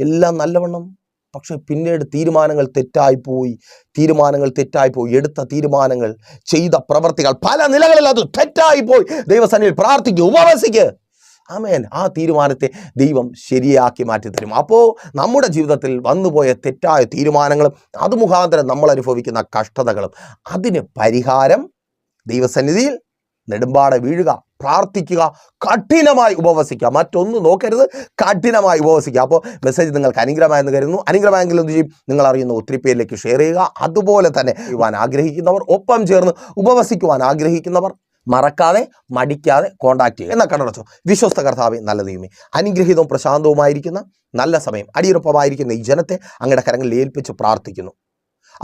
എല്ലാം നല്ലവണ്ണം പക്ഷെ പിന്നീട് തീരുമാനങ്ങൾ തെറ്റായിപ്പോയി. തീരുമാനങ്ങൾ തെറ്റായിപ്പോയി. എടുത്ത തീരുമാനങ്ങൾ ചെയ്ത പ്രവർത്തികൾ പല നിലകളിൽ അത് തെറ്റായിപ്പോയി. ദൈവസന്നിധിയിൽ പ്രാർത്ഥിക്കുക ഉപവസിക്കുക ആമേൻ. ആ തീരുമാനത്തെ ദൈവം ശരിയാക്കി മാറ്റി തരും. അപ്പോൾ നമ്മുടെ ജീവിതത്തിൽ വന്നുപോയ തെറ്റായ തീരുമാനങ്ങളും അത് മുഖാന്തരം നമ്മൾ അനുഭവിക്കുന്ന കഷ്ടതകളും അതിന് പരിഹാരം ദൈവസന്നിധിയിൽ നെടുമ്പാടെ വീഴുക. പ്രാർത്ഥിക്കുക കഠിനമായി ഉപവസിക്കുക. മറ്റൊന്ന് നോക്കരുത് കഠിനമായി ഉപവസിക്കുക. അപ്പോൾ മെസ്സേജ് നിങ്ങൾക്ക് അനുഗ്രഹമായെന്ന് കരുതുന്നു. അനുഗ്രഹമായെങ്കിൽ എന്ത് ചെയ്യും? നിങ്ങൾ അറിയുന്ന ഒത്തിരി പേരിലേക്ക് ഷെയർ ചെയ്യുക. അതുപോലെ തന്നെ ചെയ്യുവാൻ ആഗ്രഹിക്കുന്നവർ ഒപ്പം ചേർന്ന് ഉപവസിക്കുവാൻ ആഗ്രഹിക്കുന്നവർ മറക്കാതെ മടിക്കാതെ കോണ്ടാക്ട് ചെയ്യുക. എന്നാൽ കണ്ണടച്ചോ വിശ്വസ്ത കർത്താവ് നല്ല ദൈവമേ അനുഗ്രഹീതവും പ്രശാന്തവുമായിരിക്കുന്ന നല്ല സമയം അടിയുറപ്പമായിരിക്കുന്ന ഈ ജനത്തെ അങ്ങയുടെ കരങ്ങളിൽ ഏൽപ്പിച്ച് പ്രാർത്ഥിക്കുന്നു.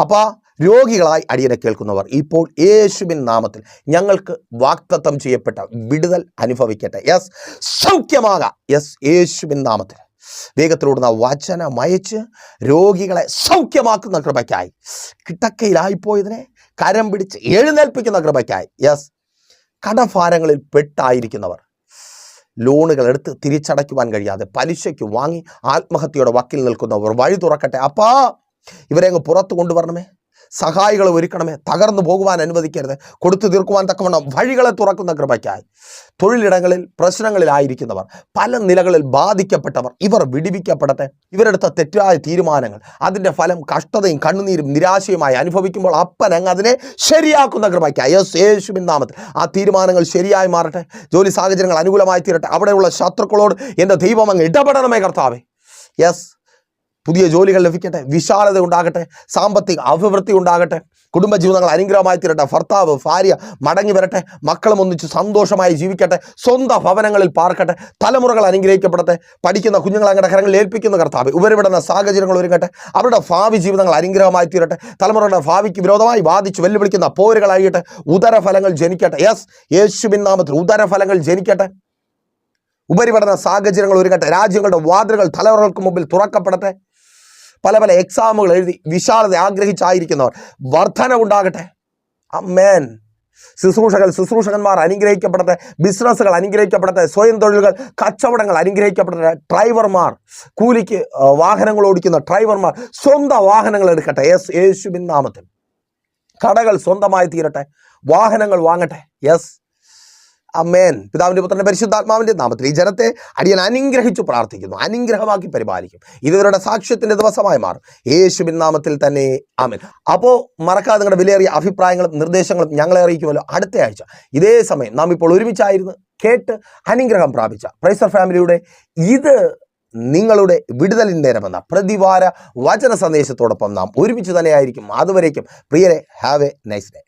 അപ്പോൾ രോഗികളായി അടിയനെ കേൾക്കുന്നവർ ഇപ്പോൾ യേശുവിൻ നാമത്തിൽ ഞങ്ങൾക്ക് വാക്തത്വം ചെയ്യപ്പെട്ട വിടുതൽ അനുഭവിക്കട്ടെ. യെസ് സൗഖ്യമാകാം. യെസ് യേശുവിൻ നാമത്തിൽ. വേഗത്തിലോടുന്ന വചനം അയച്ച് രോഗികളെ സൗഖ്യമാക്കുന്ന കൃപയ്ക്കായി. കിടക്കയിലായിപ്പോയതിനെ കരം പിടിച്ച് എഴുന്നേൽപ്പിക്കുന്ന കൃപയ്ക്കായി. യെസ് കടഭാരങ്ങളിൽ പെട്ടായിരിക്കുന്നവർ. ലോണുകൾ എടുത്ത് തിരിച്ചടയ്ക്കുവാൻ കഴിയാതെ പലിശയ്ക്ക് വാങ്ങി ആത്മഹത്യയുടെ വക്കിൽ നിൽക്കുന്നവർ വഴി തുറക്കട്ടെ. അപ്പാ ഇവരെ അങ്ങ് പുറത്ത് കൊണ്ടുവരണമേ. സഹായികളെ ഒരുക്കണമേ. തകർന്നു പോകുവാൻ അനുവദിക്കരുത്. കൊടുത്തു തീർക്കുവാൻ തക്കവണ്ണം വഴികളെ തുറക്കുന്ന കൃപയ്ക്കായി. തൊഴിലിടങ്ങളിൽ പ്രശ്നങ്ങളിലായിരിക്കുന്നവർ പല നിലകളിൽ ബാധിക്കപ്പെട്ടവർ ഇവർ വിടിവിക്കപ്പെടട്ടെ. ഇവരെടുത്ത തെറ്റായ തീരുമാനങ്ങൾ അതിന്റെ ഫലം കഷ്ടതയും കണ്ണുനീരും നിരാശയുമായി അനുഭവിക്കുമ്പോൾ അപ്പൻ അങ്ങ് അതിനെ ശരിയാക്കുന്ന കൃപയ്ക്കായി. യെസ് യേശുവിൻ നാമത്തിൽ. ആ തീരുമാനങ്ങൾ ശരിയായി മാറട്ടെ. ജോലി സാഹചര്യങ്ങൾ അനുകൂലമായി തീരട്ടെ. അവിടെയുള്ള ശത്രുക്കളോട് എന്റെ ദൈവം അങ്ങ് ഇടപെടണമേ കർത്താവേ. യെസ് പുതിയ ജോലികൾ ലഭിക്കട്ടെ വിശാലത ഉണ്ടാകട്ടെ സാമ്പത്തിക അഭിവൃദ്ധി ഉണ്ടാകട്ടെ കുടുംബജീവിതങ്ങൾ അനുഗ്രഹമായി തീരട്ടെ ഭർത്താവ് ഭാര്യ മടങ്ങി വരട്ടെ മക്കളും ഒന്നിച്ച് സന്തോഷമായി ജീവിക്കട്ടെ സ്വന്തം ഭവനങ്ങളിൽ പാർക്കട്ടെ തലമുറകൾ അനുഗ്രഹിക്കപ്പെടട്ടെ പഠിക്കുന്ന കുഞ്ഞുങ്ങൾ അങ്ങനെ കരങ്ങളിൽ ഏൽപ്പിക്കുന്ന കർത്താവ് ഉപരിവിടുന്ന സാഹചര്യങ്ങൾ ഒരുങ്ങട്ടെ അവരുടെ ഭാവി ജീവിതങ്ങൾ അനുഗ്രഹമായി തീരട്ടെ തലമുറയുടെ ഭാവിക്ക് വിരോധമായി ബാധിച്ച് വെല്ലുവിളിക്കുന്ന പോരുകളായിട്ട് ഉദരഫലങ്ങൾ ജനിക്കട്ടെ. യെസ് യേശുബിൻ നാമത്തിൽ ഉദരഫലങ്ങൾ ജനിക്കട്ടെ. ഉപരിപഠന സാഹചര്യങ്ങൾ ഒരുങ്ങട്ടെ രാജ്യങ്ങളുടെ വാതിലുകൾ തലമുറകൾക്ക് മുമ്പിൽ തുറക്കപ്പെടട്ടെ. പല പല എക്സാമുകൾ എഴുതി വിശാലത ആഗ്രഹിച്ചായിരിക്കുന്നവർ വർധന ഉണ്ടാകട്ടെ അമ്മേൻ. ശുശ്രൂഷകൾ ശുശ്രൂഷകന്മാർ അനുഗ്രഹിക്കപ്പെടട്ടെ ബിസിനസ്സുകൾ അനുഗ്രഹിക്കപ്പെടട്ടെ സ്വയം തൊഴിലുകൾ കച്ചവടങ്ങൾ അനുഗ്രഹിക്കപ്പെടട്ടെ ഡ്രൈവർമാർ കൂലിക്ക് വാഹനങ്ങൾ ഓടിക്കുന്ന ഡ്രൈവർമാർ സ്വന്തം വാഹനങ്ങൾ എടുക്കട്ടെ. യെസ് യേശുബിൻ നാമത്തിൽ. കടകൾ സ്വന്തമായി തീരട്ടെ വാഹനങ്ങൾ വാങ്ങട്ടെ. യെസ് അമ്മേൻ പിതാവിന്റെ പുത്രന്റെ പരിശുദ്ധാത്മാവിന്റെ നാമത്തിൽ ഈ ജനത്തെ അടിയൻ അനുഗ്രഹിച്ചു പ്രാർത്ഥിക്കുന്നു. അനുഗ്രഹമാക്കി പരിപാലിക്കും. ഇതുവരുടെ സാക്ഷ്യത്തിന്റെ ദിവസമായി മാറും. യേശുവിൻ നാമത്തിൽ തന്നെ ആമേൻ. അപ്പോൾ മറക്കാതെ നിങ്ങളുടെ വിലയേറിയ അഭിപ്രായങ്ങളും നിർദ്ദേശങ്ങളും ഞങ്ങളെ അറിയിക്കുമല്ലോ അടുത്ത ആഴ്ച. ഇതേ സമയം നാം ഇപ്പോൾ ഒരുമിച്ചായിരുന്നു കേട്ട് അനുഗ്രഹം പ്രാപിച്ച പ്രൈസർ ഫാമിലിയുടെ ഇത് നിങ്ങളുടെ വിടുതലിൻ നേരമെന്ന പ്രതിവാര വചന സന്ദേശത്തോടൊപ്പം നാം ഒരുമിച്ച് തന്നെയായിരിക്കും അതുവരേക്കും. പ്രിയരെ ഹാവ് എ നൈസ് ഡേ